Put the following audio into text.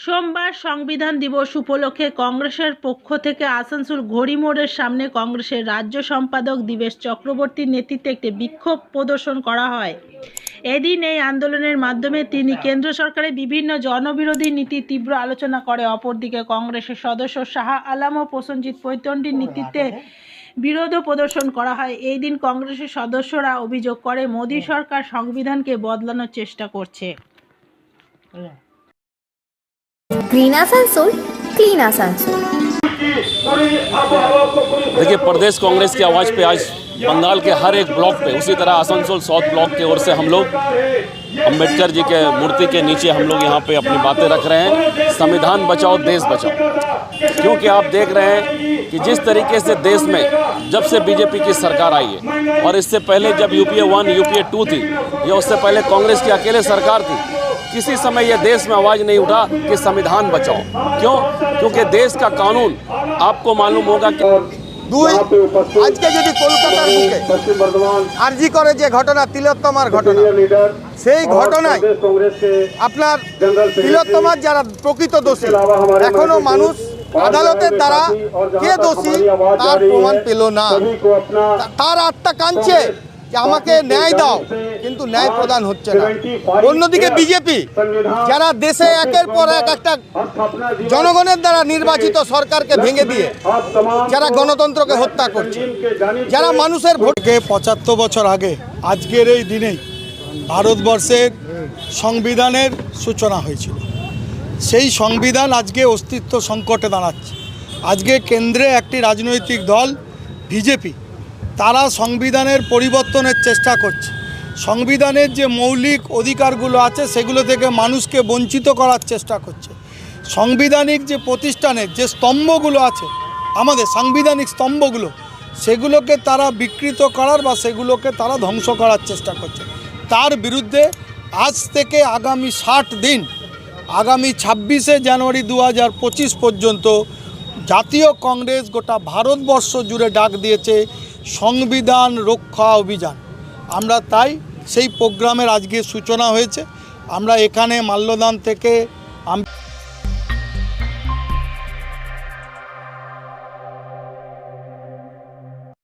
সোমবার সংবিধান দিবস উপলক্ষে কংগ্রেসের পক্ষ থেকে আসানসোল ঘড়ি মোড়ের সামনে কংগ্রেসের রাজ্য সম্পাদক দিবেশ চক্রবর্তীর নেতৃত্বে একটি বিক্ষোভ প্রদর্শন করা হয়। এদিন এই আন্দোলনের মাধ্যমে তিনি কেন্দ্র সরকারের বিভিন্ন জনবিরোধী নীতি তীব্র আলোচনা করে, অপরদিকে কংগ্রেসের সদস্য শাহ আলাম ও প্রসেনজিৎ পৈতন্ডির নেতৃত্বে বিরোধও প্রদর্শন করা হয়। এই দিন কংগ্রেসের সদস্যরা অভিযোগ করে, মোদী সরকার সংবিধানকে বদলানোর চেষ্টা করছে। ग्रीन आसनसोल क्लीन आसनसोल देखिए, प्रदेश कांग्रेस की आवाज़ पे आज बंगाल के हर एक ब्लॉक पे, उसी तरह आसनसोल साउथ ब्लॉक की ओर से हम लोग अंबेडकर जी के मूर्ति के नीचे हम लोग यहाँ पे अपनी बातें रख रहे हैं। संविधान बचाओ, देश बचाओ। क्योंकि आप देख रहे हैं कि जिस तरीके से देश में जब से बीजेपी की सरकार आई है, और इससे पहले जब यूपीए वन, यूपीए टू थी, या उससे पहले कांग्रेस की अकेले सरकार थी किसी समय यह देश में आवाज़ नहीं उठा कि संविधान बचाओ क्यों क्योंकि देश का कानून आपको मालूम होगा कि দুই আজকে যদি কলকাতার বুকে আরজি করে যে ঘটনা তিলোত্তমার ঘটনা সেই ঘটনায় আপনার তিলোত্তমার যারা প্রকৃত দোষী এখনো মানুষ আদালতের দ্বারা কে দোষী তার প্রমাণ পেল না তা- তার আত্মা কাঁদছে যে আমাকে ন্যায় দাও, কিন্তু ন্যায় প্রদান হচ্ছে না। অন্যদিকে বিজেপি যারা দেশে একের পর এক একটা জনগণের দ্বারা নির্বাচিত সরকারকে ভেঙে দিয়ে যারা গণতন্ত্রকে হত্যা করছে, যারা মানুষের ভোটকে পঁচাত্তর বছর আগে, আজকের এই দিনেই ভারতবর্ষের সংবিধানের সূচনা হয়েছিল। সেই সংবিধান আজকে অস্তিত্ব সংকটে দাঁড়াচ্ছে। আজকে কেন্দ্রে একটি রাজনৈতিক দল বিজেপি তারা সংবিধানের পরিবর্তনের চেষ্টা করছে। সংবিধানের যে মৌলিক অধিকারগুলো আছে, সেগুলো থেকে মানুষকে বঞ্চিত করার চেষ্টা করছে। সাংবিধানিক যে প্রতিষ্ঠানের যে স্তম্ভগুলো আছে, আমাদের সাংবিধানিক স্তম্ভগুলো, সেগুলোকে তারা বিকৃত করার বা সেগুলোকে তারা ধ্বংস করার চেষ্টা করছে। তার বিরুদ্ধে আজ থেকে আগামী ষাট দিন, আগামী ছাব্বিশে জানুয়ারি দু হাজার পঁচিশ পর্যন্ত জাতীয় কংগ্রেস গোটা ভারতবর্ষ জুড়ে ডাক দিয়েছে। সংবিধান রক্ষা অভিযান। আমরা তাই সেই প্রোগ্রামের আজকে সূচনা হয়েছে। আমরা এখানে মাল্যদান থেকে